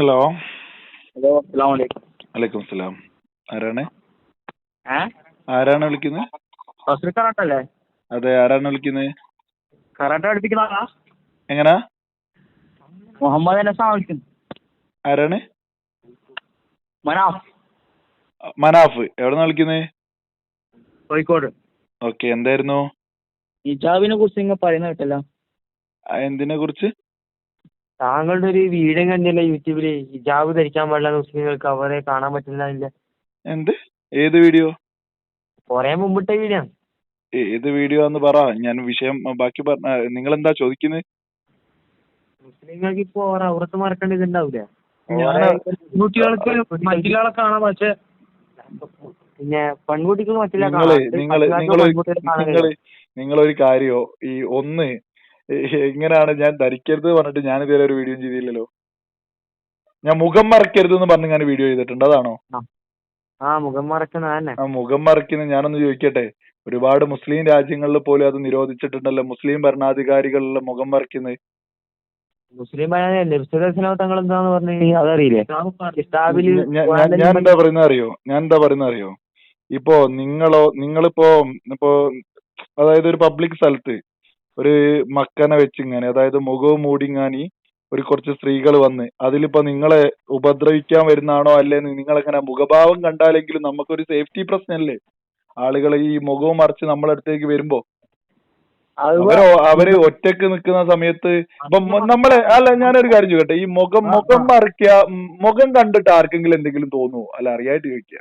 Hello. Hello അസ്സാം വലൈക്കും വലൈക്കും സ്ലാം ആരാണ്? ഏ? ആരാണ് വിളിക്കുന്നത്? ഫസ്റ്റ് കറാട്ട അല്ലേ അതെ ആരാണ് വിളിക്കുന്നത്? കറാട്ട പഠിപ്പിക്കുന്ന ആളാ. എങ്ങനാ? മുഹമ്മദ് അനസാ വിളിക്കുന്നു ആരാണ്? മനാഫ്. മനാഫ്. എവിടെ വിളിക്കുന്നത് കോഴിക്കോട്. ഓക്കെ എന്തായിരുന്നു? ഹിജാബിനെ കുറിച്ച് നിങ്ങൾ പറയുന്ന കേട്ടല്ലോ. ആ, എന്തിനെ കുറിച്ച്? താങ്കളുടെ ഒരു വീഡിയോ കണ്ടില്ല യൂട്യൂബിൽ? ഹിജാബ് ധരിക്കാൻ പാടില്ല മുസ്ലിങ്ങൾക്ക് അവരെ കാണാൻ പറ്റുന്നില്ല എന്ത്? ഏത് വീഡിയോ? കൊറേ മുമ്പിട്ട വീഡിയോ ഏത് വീഡിയോ എന്ന് പറ. ഞാൻ വിഷയം ബാക്കി പറഞ്ഞ നിങ്ങൾ എന്താ ചോദിക്കുന്നത് മുസ്ലിങ്ങൾക്ക് ഇപ്പൊ മറക്കേണ്ടത് ഉണ്ടാവൂലേ ഞാൻ പെൺകുട്ടികൾക്ക് മറ്റുള്ളവരെ കാണാം പക്ഷെ പിന്നെ പെൺകുട്ടികൾ മറ്റുള്ള നിങ്ങൾ നിങ്ങളൊരു കാര്യോ ഈ ഒന്ന് എങ്ങനെയാണ് ഞാൻ ധരിക്കരുത് പറഞ്ഞിട്ട് ഞാൻ ഇതുവരെ ഒരു വീഡിയോ ചെയ്തില്ലല്ലോ. ഞാൻ മുഖം മറക്കരുത് എന്ന് പറഞ്ഞ് ഞാൻ വീഡിയോ ചെയ്തിട്ടുണ്ട്. അതാണോ? ആ. മുഖം മറക്കുന്ന ആ മുഖം മറക്കുന്ന ഞാനൊന്ന് ചോദിക്കട്ടെ? ഒരുപാട് മുസ്ലിം രാജ്യങ്ങളിൽ പോലും അത് നിരോധിച്ചിട്ടുണ്ടല്ലോ. മുസ്ലിം ഭരണാധികാരികളിലെ മുഖം മറക്കുന്നത് മുസ്ലിം തങ്ങൾ എന്താന്ന് പറഞ്ഞു അതറിയില്ലേ? ഞാൻ എന്താ പറയുന്നത് അറിയോ? ഞാൻ എന്താ പറയുന്ന അറിയോ? ഇപ്പോ നിങ്ങളോ നിങ്ങളിപ്പോ ഇപ്പോ അതായത് ഒരു പബ്ലിക് സ്ഥലത്ത് ഒരു മക്കനെ വെച്ചിങ്ങനെ അതായത് മുഖവും മൂടിങ്ങാനി ഒരു കുറച്ച് സ്ത്രീകൾ വന്ന് അതിലിപ്പോ നിങ്ങളെ ഉപദ്രവിക്കാൻ വരുന്നതാണോ അല്ലേ നിങ്ങളെങ്ങനെ മുഖഭാവം കണ്ടാലെങ്കിലും നമുക്കൊരു സേഫ്റ്റി പ്രശ്നമല്ലേ ആളുകൾ ഈ മുഖവും മറിച്ച് നമ്മളെ അടുത്തേക്ക് വരുമ്പോ അവർ അവർ ഒറ്റയ്ക്ക് നിൽക്കുന്ന സമയത്ത് ഇപ്പൊ നമ്മളെ അല്ല ഞാനൊരു കാര്യം ചോദിക്കട്ടെ ഈ മുഖം മുഖം മറിക്ക മുഖം കണ്ടിട്ട് ആർക്കെങ്കിലും എന്തെങ്കിലും തോന്നുവോ? അല്ല അറിയായിട്ട് ചോദിക്കുക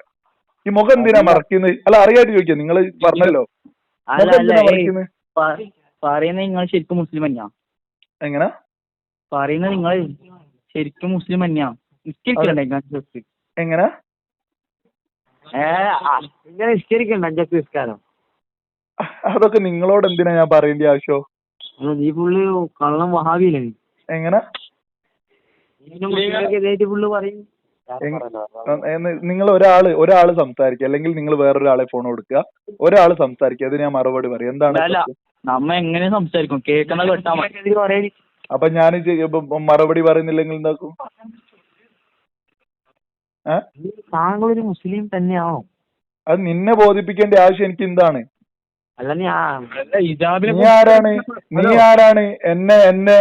ഈ മുഖം എന്തിനാ മറക്കുന്നത് അല്ല അറിയായിട്ട് ചോദിക്കുക നിങ്ങൾ പറഞ്ഞല്ലോ. അല്ല മുഖം എന്തിനാ മറക്കുന്നത് പ- പറയുന്നത് നിങ്ങൾ ശരിക്കും മുസ്ലിം തന്നെയാ. എങ്ങനെ? പറയുന്നത് നിങ്ങൾ ശരിക്കും മുസ്ലിം തന്നെയാ. നിസ്കരിക്കണ്ടേ അഞ്ചക്ക് എങ്ങനെ? ഏ ആ, ഇങ്ങനെ നിസ്കരിക്കണ്ട അഞ്ചാക്ക് നിസ്കാരം. അതൊക്കെ നിങ്ങളോട് എന്തിനാ ഞാൻ പറയേണ്ട ആവശ്യമോ നീ ഫുള്ള് കള്ളം വഹാബിയില്ലേ നീ? എങ്ങനെ? നിങ്ങൾ ഒരാൾ ഒരാൾ സംസാരിക്കുക. അല്ലെങ്കിൽ നിങ്ങൾ വേറൊരാളെ ഫോൺ കൊടുക്കുക. ഒരാൾ സംസാരിക്കുക. അതിന് ഞാൻ മറുപടി പറയും. എന്താണ്? നമ്മ എങ്ങനെ സംസാരിക്കും? കേൾക്കണ കേട്ടാ മതി. അപ്പൊ ഞാൻ മറുപടി പറയുന്നില്ലെങ്കിൽ എന്താക്കും? താങ്കൾ ഒരു മുസ്ലിം തന്നെയാണോ? അത് നിന്നെ ബോധിപ്പിക്കേണ്ട ആവശ്യം എനിക്ക് എന്താണ്? അല്ല നീ ആരാണ്? നീ ആരാണ്? എന്നെ എന്നെ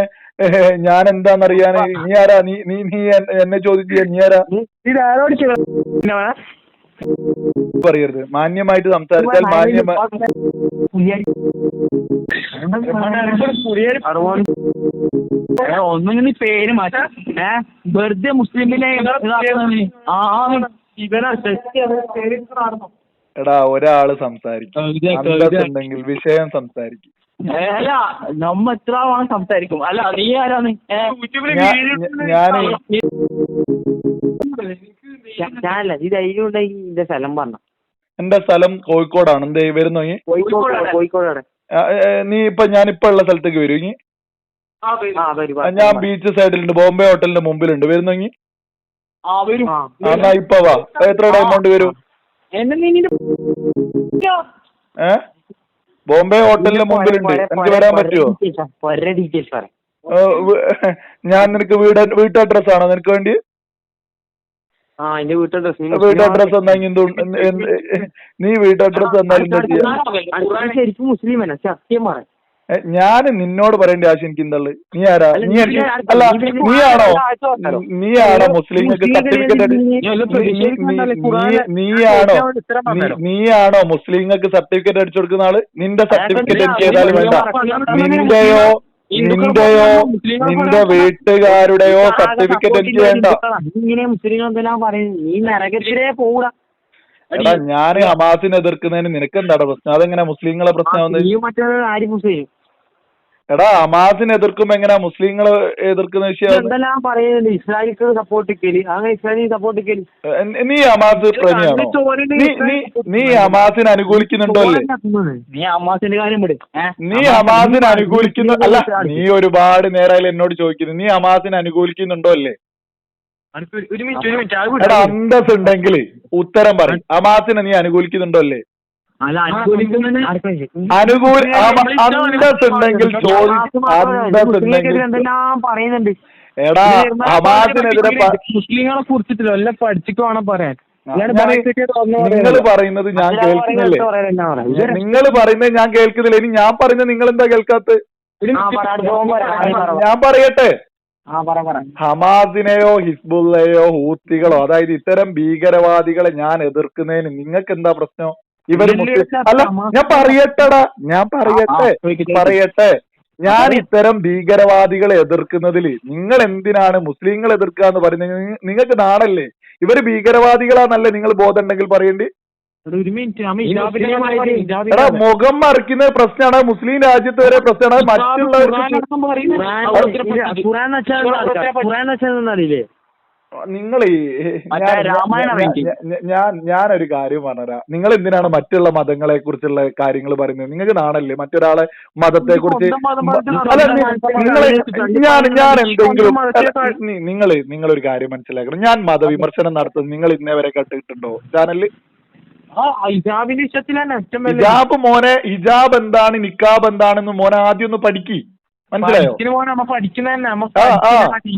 ഞാൻ എന്താന്നറിയാന്? നീ ആരാ? നീ നീ നീ എന്നെ ചോദിക്കുക നീ ആരാ? പറയരുത്. മാന്യമായിട്ട് സംസാരിച്ചാൽ മാന്യമാ ഒന്നും നീ പേര് മാറ്റ. ഏ? വെറുതെ മുസ്ലിമിനെ എടാ ഒരാൾ സംസാരിക്കും. വിഷയം സംസാരിക്കും. അല്ല നമ്മ എത്ര ആവാൻ സംസാരിക്കും? അല്ല നീ ആരാണ് ഞാനല്ല ഈ ധൈര്യം ഉണ്ടെങ്കിൽ ഇതിന്റെ സ്ഥലം പറഞ്ഞ. എന്റെ സ്ഥലം കോഴിക്കോടാണ്. എന്തേ വരുന്നോ കോഴിക്കോടാണ് കോഴിക്കോട് കോഴിക്കോടാണ് നീ ഇപ്പൊ ഞാൻ ഇപ്പൊ ഉള്ള സ്ഥലത്തേക്ക് വരും ഇനി. ആ വരും. ആ, ഞാൻ ബീച്ച് സൈഡിലുണ്ട് ബോംബെ ഹോട്ടലിന്റെ മുമ്പിലുണ്ട്. വരുന്നു ഇനി? ആ വരും. ആ, എന്നാ ഇപ്പൊ വാ. എത്ര എമൗണ്ട് വരും? എന്നെ നീ നിന്റെ ഏ? ബോംബെ ഹോട്ടലിന്റെ മുമ്പിലുണ്ട്. എനിക്ക് വരാൻ പറ്റുമോ ഞാൻ നിനക്ക് വീട് വീട്ടഡ്രസ് ആണോ നിനക്ക് വേണ്ടി നീ വീട്ട് അഡ്രസ് തന്നാൽ എന്താ ചെയ്യാ ശരിക്കും മുസ്ലിം തന്നെ സത്യം പറ ഞാൻ നിന്നോട് പറയേണ്ട ആവശ്യം എനിക്ക് എന്തള്ളു നീ ആരാ നീ നീ? അല്ല നീ നീ ആണോ? നീ ആണോ മുസ്ലിങ്ങൾക്ക് സർട്ടിഫിക്കറ്റ് നീ ആണോ നീ ആണോ മുസ്ലിങ്ങൾക്ക് സർട്ടിഫിക്കറ്റ് അടിച്ചു കൊടുക്കുന്ന ആൾ നിന്റെ സർട്ടിഫിക്കറ്റ് എനിക്ക് ഏതായാലും വേണ്ട നിന്റെയോ നിന്റെയോ നിന്റെ വീട്ടുകാരുടെയോ സർട്ടിഫിക്കറ്റ് എനിക്ക് വേണ്ട ഇങ്ങനെ മുസ്ലിങ്ങൾ എന്തെല്ലാം പറയും? നീ നരകത്തിലേ പോകൂടാ എടാ ഞാൻ ഹമാസിനെ എതിർക്കുന്നതിന് നിനക്ക് എന്താണ് പ്രശ്നം? അതെങ്ങനെ മുസ്ലിങ്ങളെ പ്രശ്നം നീ മറ്റേ എടാ അമാസിനെ എതിർക്കുമ്പോ എങ്ങനെയാ മുസ്ലിങ്ങൾ എതിർക്കുന്ന വിഷയം? എന്തെല്ലാം പറയുന്നത്? ഇസ്രായേലിക്ക് സപ്പോർട്ട് ചെയ്യൽ അങ്ങനെ ഇസ്രായേലിന് സപ്പോർട്ട് ചെയ്യൽ നീ ഹമാസ് പ്രേമിയാണോ? നീ നീ നീ ഹമാസിനെ അനുകൂലിക്കുന്നുണ്ടോ അല്ലേ? നീ അമ്മാസിന്റെ കാര്യം വിട്. നീ ഹമാസിനെ അനുകൂലിക്കുന്നു അല്ല നീ ഒരുപാട് നേരമായാലും എന്നോട് ചോദിക്കുന്നു. നീ ഹമാസിനെ അനുകൂലിക്കുന്നുണ്ടോ അല്ലേ? അനക്ക് ഒരു- ഒരു മിനിറ്റ് ഒരു മിനിറ്റ് അത് എടാ അന്തസ് ഉണ്ടെങ്കിൽ ഉത്തരം പറയും. ഹമാസിനെ നീ അനുകൂലിക്കുന്നുണ്ടോ അല്ലേ? അനുകൂല പറയുന്നുണ്ട് എടാ ഹമാസിനെതിരെ മുസ്ലിങ്ങളെ കുറിച്ചിട്ടില്ല എല്ലാം പഠിച്ചിട്ട് വേണം പറയാൻ നിങ്ങൾ പറയുന്നത് ഞാൻ കേൾക്കുന്നില്ലേ നിങ്ങൾ പറയുന്നത് ഞാൻ കേൾക്കുന്നില്ല ഇനി ഞാൻ പറയുന്നത് നിങ്ങൾ എന്താ കേൾക്കാത്ത ഞാൻ പറയട്ടെ ഹമാസിനെയോ ഹിസ്ബുള്ളയോ ഹൂത്തികളോ അതായത് ഇത്തരം ഭീകരവാദികളെ ഞാൻ എതിർക്കുന്നതിന് നിങ്ങൾക്ക് എന്താ പ്രശ്നം ഇവർ അല്ല ഞാൻ പറയട്ടെടാ ഞാൻ പറയട്ടെ പറയട്ടെ. ഞാൻ ഇത്തരം ഭീകരവാദികളെ എതിർക്കുന്നതിൽ നിങ്ങൾ എന്തിനാണ് മുസ്ലിങ്ങൾ എതിർക്കുക എന്ന് പറയുന്നത്? നിങ്ങൾക്ക് നാണല്ലേ? ഇവർ ഭീകരവാദികളാന്നല്ലേ നിങ്ങൾ ബോധം ഉണ്ടെങ്കിൽ പറയേണ്ടി? ഒരു മിനിറ്റ്. എടാ മുഖം മറിക്കുന്ന പ്രശ്നമാണ് മുസ്ലിം രാജ്യത്ത് വരെ പ്രശ്നമാണ്. മറ്റുള്ളവർക്ക് നിങ്ങൾ ഈ. ഞാൻ ഞാനൊരു കാര്യം പറഞ്ഞുതരാം. നിങ്ങൾ എന്തിനാണ് മറ്റുള്ള മതങ്ങളെ കുറിച്ചുള്ള കാര്യങ്ങൾ പറയുന്നത്? നിങ്ങൾക്ക് നാണല്ലേ മറ്റൊരാളെ മതത്തെ കുറിച്ച് ഞാൻ ഞാൻ എന്തെങ്കിലും നിങ്ങൾ നിങ്ങൾ നിങ്ങളൊരു കാര്യം മനസ്സിലാക്കണം. ഞാൻ മതവിമർശനം നടത്തുന്നത് നിങ്ങൾ ഇന്നേ വരെ കണ്ടിട്ടുണ്ടോ ചാനലിൽ ഹിജാബ് മോനെ ഹിജാബ് എന്താണ് നിക്കാബ് എന്താണെന്ന് മോനെ ആദ്യം ഒന്ന് പഠിക്കി. മനസ്സിലായോ?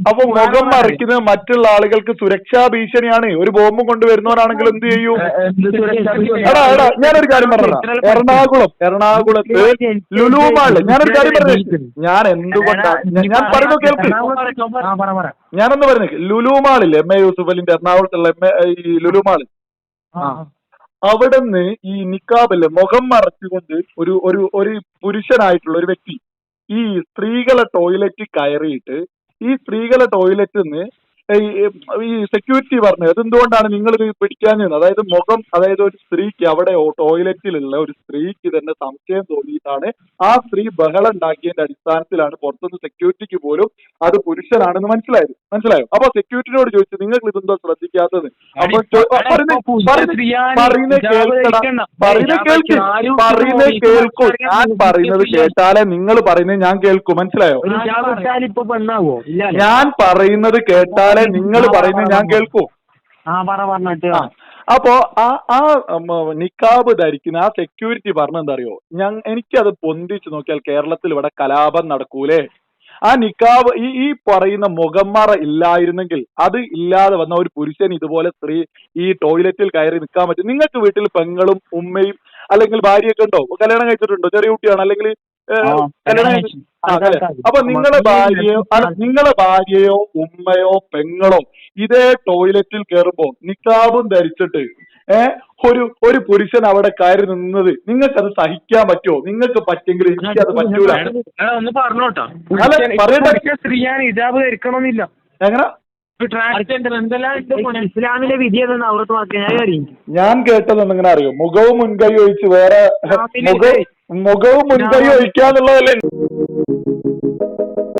അപ്പൊ മുഖം മറിക്കുന്നത് മറ്റുള്ള ആളുകൾക്ക് സുരക്ഷാ ഭീഷണിയാണ്. ഒരു ബോംബ് കൊണ്ടുവരുന്നവരാണെങ്കിൽ എന്ത് ചെയ്യും? എടാ എടാ ഞാനൊരു കാര്യം പറഞ്ഞു എറണാകുളം എറണാകുളത്ത് ലുലു മാൾ. ഞാനൊരു കാര്യം പറഞ്ഞു? ഞാൻ എന്തുകൊണ്ടാണ് ഞാൻ- പറഞ്ഞു കേൾക്ക്. ഞാനൊന്ന് പറഞ്ഞു. ലുലു മാളില്ലേ? എം എ യൂസുഫ് അലിന്റെ എറണാകുളത്തുള്ള എം എ ഈ ലുലു മാൾ. ആ. അവിടുന്ന് ഈ നിക്കാബിൽ മുഖം മറച്ചുകൊണ്ട് ഒരു ഒരു ഒരു പുരുഷനായിട്ടുള്ള ഒരു വ്യക്തി ഈ സ്ത്രീകളെ ടോയ്ലറ്റ് കയറിയിട്ട് ഈ സ്ത്രീകളെ ടോയ്ലറ്റിൽ നിന്ന് ഈ സെക്യൂരിറ്റി പറഞ്ഞത്. അതെന്തുകൊണ്ടാണ് നിങ്ങൾ ഇത് പിടിക്കാഞ്ഞത്? അതായത് മുഖം അതായത് ഒരു സ്ത്രീക്ക് അവിടെ ടോയ്ലറ്റിലുള്ള ഒരു സ്ത്രീക്ക് തന്നെ സംശയം തോന്നിയിട്ടാണ് ആ സ്ത്രീ ബഹളം ഉണ്ടാക്കിയതിന്റെ അടിസ്ഥാനത്തിലാണ് പുറത്തുനിന്ന് സെക്യൂരിറ്റിക്ക് പോലും അത് പുരുഷനാണെന്ന് മനസ്സിലായത്. മനസ്സിലായോ? അപ്പൊ സെക്യൂരിറ്റിനോട് ചോദിച്ചു നിങ്ങൾ ഇതെന്തോ ശ്രദ്ധിക്കാത്തത് പറയുന്നത് കേൾക്കും ഞാൻ പറയുന്നത് കേട്ടാലേ നിങ്ങൾ പറയുന്നത് ഞാൻ കേൾക്കും. മനസ്സിലായോ? ഞാൻ പറയുന്നത് കേട്ടാലേ നിങ്ങൾ പറയുന്നത് ഞാൻ കേൾക്കൂ. അപ്പോ ആ ആ നിക്കാബ് ധരിക്കുന്ന ആ സെക്യൂരിറ്റി പറഞ്ഞ എന്താ അറിയോ ഞാൻ എനിക്കത് പൊന്തിച്ച് നോക്കിയാൽ കേരളത്തിൽ ഇവിടെ കലാപം നടക്കൂലേ? ആ നിക്കാബ് ഈ ഈ പറയുന്ന മുഖമ്മറ ഇല്ലായിരുന്നെങ്കിൽ അത് ഇല്ലാതെ വന്ന ഒരു പുരുഷൻ ഇതുപോലെ സ്ത്രീ ഈ ടോയ്ലറ്റിൽ കയറി നിൽക്കാൻ പറ്റും. നിങ്ങൾക്ക് വീട്ടിൽ പെങ്ങളും ഉമ്മയും അല്ലെങ്കിൽ ഭാര്യയൊക്കെ ഉണ്ടോ? കല്യാണം കഴിച്ചിട്ടുണ്ടോ? ചെറിയ കുട്ടിയാണ് അല്ലെങ്കിൽ അപ്പൊ നിങ്ങളെ ഭാര്യയോ നിങ്ങളെ ഭാര്യയോ ഉമ്മയോ പെങ്ങളോ ഇതേ ടോയ്ലറ്റിൽ കയറുമ്പോ നിക്കാബും ധരിച്ചിട്ട് ഏ ഒരു ഒരു പുരുഷൻ അവിടെ കയറി നിന്നത് നിങ്ങൾക്ക് അത് സഹിക്കാൻ പറ്റുമോ? നിങ്ങൾക്ക് പറ്റെങ്കിൽ അത് പറ്റൂല. ഒന്ന് പറഞ്ഞോട്ടോ. സ്ത്രീയാണ് ഹിജാബ് ധരിക്കണമെന്നില്ല. എങ്ങനെ? ഇസ്ലാമിലെ വിധി എന്ന് അവർക്ക് മാത്രമേ ഞാൻ അറിയും ഞാൻ കേട്ടത് എങ്ങനെ അറിയോ? മുഖവും മുൻകൈ ഒഴിച്ച് വേറെ മുഖവും മുഖവും മുൻകൈ ഒഴിക്കാന്നുള്ളതല്ലേ?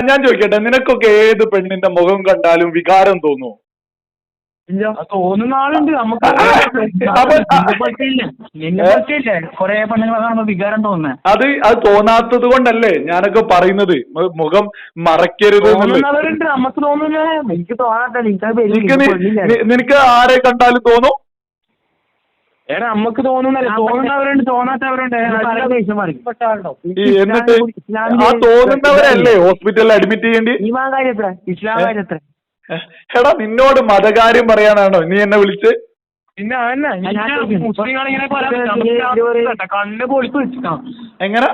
ഞാൻ ചോദിക്കട്ടെ നിനക്കൊക്കെ ഏത് പെണ്ണിന്റെ മുഖം കണ്ടാലും വികാരം തോന്നുമോ തോന്നുന്ന ആളുണ്ട് നമുക്ക് പറ്റിയില്ല? കൊറേ പെണ്ണുങ്ങളെ കാണുമ്പോ വികാരം തോന്നുന്നേ. അത് അത് തോന്നാത്തത് കൊണ്ടല്ലേ ഞാനൊക്കെ പറയുന്നത്. മുഖം മറക്കരുത് എന്നുള്ളത്. തോന്നുന്നവരുണ്ട് നമുക്ക് തോന്നുന്നില്ല. എനിക്ക് തോന്നാട്ടെ നിനക്ക് നിനക്ക് ആരെ കണ്ടാലും തോന്നും? എടാ നമുക്ക് തോന്നുന്നല്ലേ. തോന്നുന്നവരുണ്ട് തോന്നാത്തവരുണ്ട്. എന്നിട്ട് ആ തോന്നുന്നവരല്ലേ ഹോസ്പിറ്റലിൽ അഡ്മിറ്റ് ചെയ്യേണ്ടി? ഈമാൻ കാര്യത്ര? ഇസ്ലാം കാര്യത്ര? എടാ നിന്നോട് മതകാര്യം പറയാനാണോ? നീ എന്നെ വിളിച്ച്? എങ്ങനെ?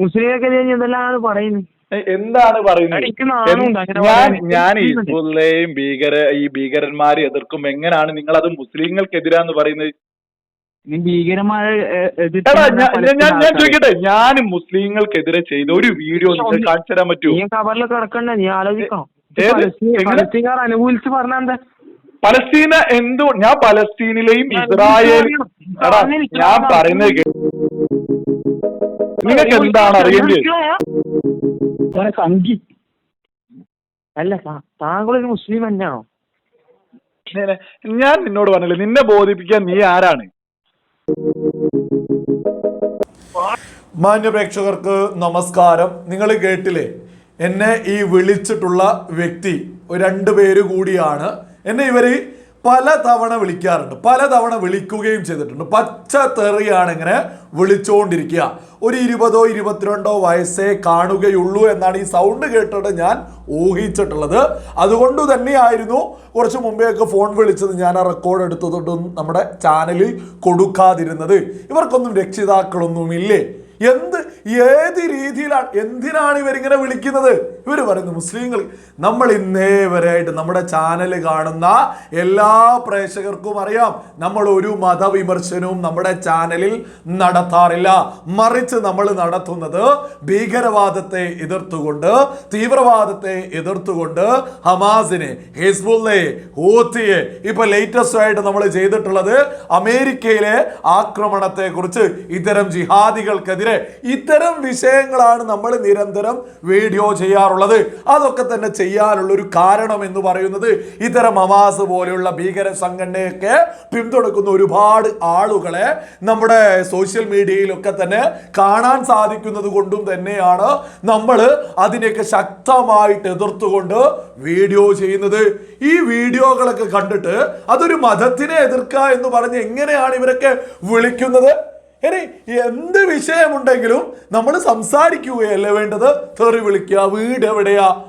മുസ്ലിമൊക്കെ എന്തെല്ലാം പറയുന്നത് എന്താണ് പറയുന്നത് ഞാൻ. ഞാൻ ഈ ഹിസ്ബുള്ളയെയും ഭീകര ഈ ഭീകരന്മാരെ എതിർക്കും. എങ്ങനെയാണ് നിങ്ങൾ അത് മുസ്ലിങ്ങൾക്കെതിരാന്ന് പറയുന്നത്? നീ ഭീകരമായ ഞാൻ ഞാൻ- ചോദിക്കട്ടെ. ഞാൻ മുസ്ലിങ്ങൾക്കെതിരെ ചെയ്ത ഒരു വീഡിയോ നിങ്ങൾ കാണിച്ചു തരാൻ പറ്റുമോ? നീ കവറിൽ കിടക്കണ്ട. നീ ആലോചിക്കണം. അനുകൂലിച്ച് പറഞ്ഞ എന്താ? പലസ്തീന എന്തോ ഞാൻ പലസ്തീനിലെയും ഇസ്രായേലും ഞാൻ പറയുന്നത് നിങ്ങൾക്ക് എന്താണ് അറിയേണ്ടത്? അല്ല താങ്കളൊരു മുസ്ലിം തന്നെയാണോ? ഞാൻ- ഞാൻ നിന്നോട് പറഞ്ഞില്ല നിന്നെ ബോധിപ്പിക്കാൻ നീ ആരാണ്? മാന്യ പ്രേക്ഷകർക്ക് നമസ്കാരം. നിങ്ങൾ കേട്ടില്ലേ? എന്നെ ഈ വിളിച്ചിട്ടുള്ള വ്യക്തി രണ്ട് പേര് കൂടിയാണ് എന്നെ ഇവർ പല തവണ വിളിക്കാറുണ്ട്. പല തവണ വിളിക്കുകയും ചെയ്തിട്ടുണ്ട്. പച്ച തെറിയാണ് ഇങ്ങനെ വിളിച്ചുകൊണ്ടിരിക്കുക ഒരു ഇരുപതോ ഇരുപത്തിരണ്ടോ വയസ്സേ കാണുകയുള്ളൂ എന്നാണ് ഈ സൗണ്ട് കേട്ടിട്ട് ഞാൻ ഊഹിച്ചിട്ടുള്ളത്. അതുകൊണ്ട് തന്നെയായിരുന്നു കുറച്ച് മുമ്പെയൊക്കെ ഫോൺ വിളിച്ചത് ഞാൻ ആ റെക്കോർഡ് എടുത്തതുകൊണ്ടും നമ്മുടെ ചാനലിൽ കൊടുക്കാതിരുന്നത്. ഇവർക്കൊന്നും രക്ഷിതാക്കളൊന്നുമില്ലേ? എന്ത് ഏത് രീതിയിലാണ് എന്തിനാണ് ഇവരിങ്ങനെ വിളിക്കുന്നത്? ഇവർ പറയുന്നു മുസ്ലിങ്ങൾ നമ്മൾ ഇന്നേ വരെയായിട്ട് നമ്മുടെ ചാനൽ കാണുന്ന എല്ലാ പ്രേക്ഷകർക്കും അറിയാം നമ്മൾ ഒരു മതവിമർശനവും നമ്മുടെ ചാനലിൽ നടത്താറില്ല. മറിച്ച് നമ്മൾ നടത്തുന്നത് ഭീകരവാദത്തെ എതിർത്തുകൊണ്ട് തീവ്രവാദത്തെ എതിർത്തുകൊണ്ട് ഹമാസിനെ ഹിസ്ബുള്ളയെ ഹൂത്തിയെ ഇപ്പൊ ലേറ്റസ്റ്റ് ആയിട്ട് നമ്മൾ ചെയ്തിട്ടുള്ളത് അമേരിക്കയിലെ ആക്രമണത്തെ കുറിച്ച് ഇത്തരം ജിഹാദികൾക്കെതിരെ ഇത്തരം വിഷയങ്ങളാണ് നമ്മൾ നിരന്തരം വീഡിയോ ചെയ്യാറുള്ളത്. അതൊക്കെ തന്നെ ചെയ്യാനുള്ള ഒരു കാരണം എന്ന് പറയുന്നത് ഇത്തരം അവാസ് പോലെയുള്ള ഭീകര സംഘടനയൊക്കെ പിന്തുണക്കുന്ന ഒരുപാട് ആളുകളെ നമ്മുടെ സോഷ്യൽ മീഡിയയിലൊക്കെ തന്നെ കാണാൻ സാധിക്കുന്നത് കൊണ്ടും തന്നെയാണ് നമ്മൾ അതിനെയൊക്കെ ശക്തമായിട്ട് എതിർത്തുകൊണ്ട് വീഡിയോ ചെയ്യുന്നത്. ഈ വീഡിയോകളൊക്കെ കണ്ടിട്ട് അതൊരു മതത്തിനെ എതിർക്കുക എന്ന് പറഞ്ഞ് എങ്ങനെയാണ് ഇവരൊക്കെ വിളിക്കുന്നത്? ഇനി എന്ത് വിഷയമുണ്ടെങ്കിലും നമ്മൾ സംസാരിക്കുകയല്ലേ വേണ്ടത്? തെറി വിളിക്കുക വീട് എവിടെയാ?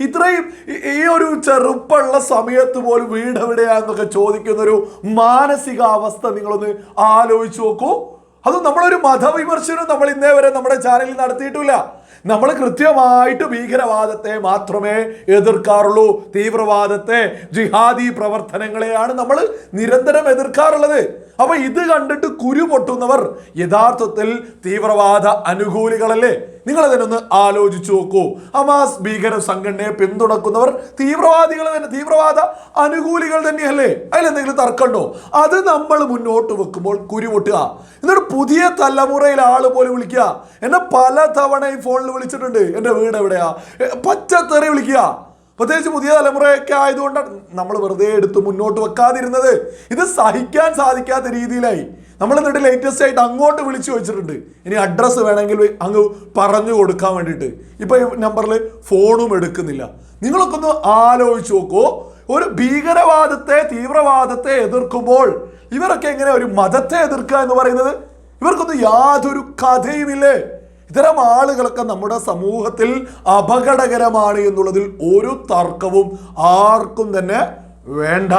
ഇത്രയും ഈ- ഒരു ചെറുപ്പുള്ള സമയത്ത് പോലും വീട് എവിടെയാ എന്നൊക്കെ ചോദിക്കുന്ന ഒരു മാനസികാവസ്ഥ നിങ്ങളൊന്ന് ആലോചിച്ച് നോക്കൂ. അത് നമ്മളൊരു മതവിമർശനം നമ്മൾ ഇന്നേ വരെ നമ്മുടെ ചാനലിൽ നടത്തിയിട്ടില്ല. നമ്മൾ കൃത്യമായിട്ട് ഭീകരവാദത്തെ മാത്രമേ എതിർക്കാറുള്ളൂ. തീവ്രവാദത്തെ ജിഹാദി പ്രവർത്തനങ്ങളെയാണ് നമ്മൾ നിരന്തരം എതിർക്കാറുള്ളത്. അപ്പൊ ഇത് കണ്ടിട്ട് കുരു പൊട്ടുന്നവർ യഥാർത്ഥത്തിൽ തീവ്രവാദ അനുകൂലികളല്ലേ? നിങ്ങൾ അതിനൊന്ന് ആലോചിച്ചു നോക്കൂ. ഹമാസ് ഭീകര സംഘടനയെ പിന്തുണക്കുന്നവർ തീവ്രവാദികൾ തന്നെ തീവ്രവാദ അനുകൂലികൾ തന്നെയല്ലേ? അതിലെന്തെങ്കിലും തർക്കമുണ്ടോ? അത് നമ്മൾ മുന്നോട്ട് വെക്കുമ്പോൾ കുരുമുട്ടുക. എന്നിട്ട് പുതിയ തലമുറയിൽ ആൾ പോലെ വിളിക്കുക. എന്നെ പല തവണ ഈ ഫോണിൽ വിളിച്ചിട്ടുണ്ട്. എന്റെ വീട് എവിടെയാ പച്ചത്തെറി വിളിക്കുക. പ്രത്യേകിച്ച് പുതിയ തലമുറയൊക്കെ ആയതുകൊണ്ടാണ് നമ്മൾ വെറുതെ എടുത്ത് മുന്നോട്ട് വെക്കാതിരുന്നത്. ഇത് സഹിക്കാൻ സാധിക്കാത്ത രീതിയിലായി. നമ്മൾ എന്നിട്ട് ലേറ്റസ്റ്റ് ആയിട്ട് അങ്ങോട്ട് വിളിച്ചു വെച്ചിട്ടുണ്ട്. ഇനി അഡ്രസ്സ് വേണമെങ്കിൽ അങ്ങ് പറഞ്ഞു കൊടുക്കാൻ വേണ്ടിയിട്ട്. ഇപ്പൊ ഈ നമ്പറിൽ ഫോണും എടുക്കുന്നില്ല. നിങ്ങളൊക്കെ ഒന്ന് ആലോചിച്ച് നോക്കൂ. ഒരു ഭീകരവാദത്തെ തീവ്രവാദത്തെ എതിർക്കുമ്പോൾ ഇവരൊക്കെ എങ്ങനെ ഒരു മതത്തെ എതിർക്കുക എന്ന് പറയുന്നത്? ഇവർക്കൊന്നും യാതൊരു കഥയുമില്ലേ? ഇത്തരം ആളുകളൊക്കെ നമ്മുടെ സമൂഹത്തിൽ അപകടകരമാണ് എന്നുള്ളതിൽ ഒരു തർക്കവും ആർക്കും തന്നെ വേണ്ട.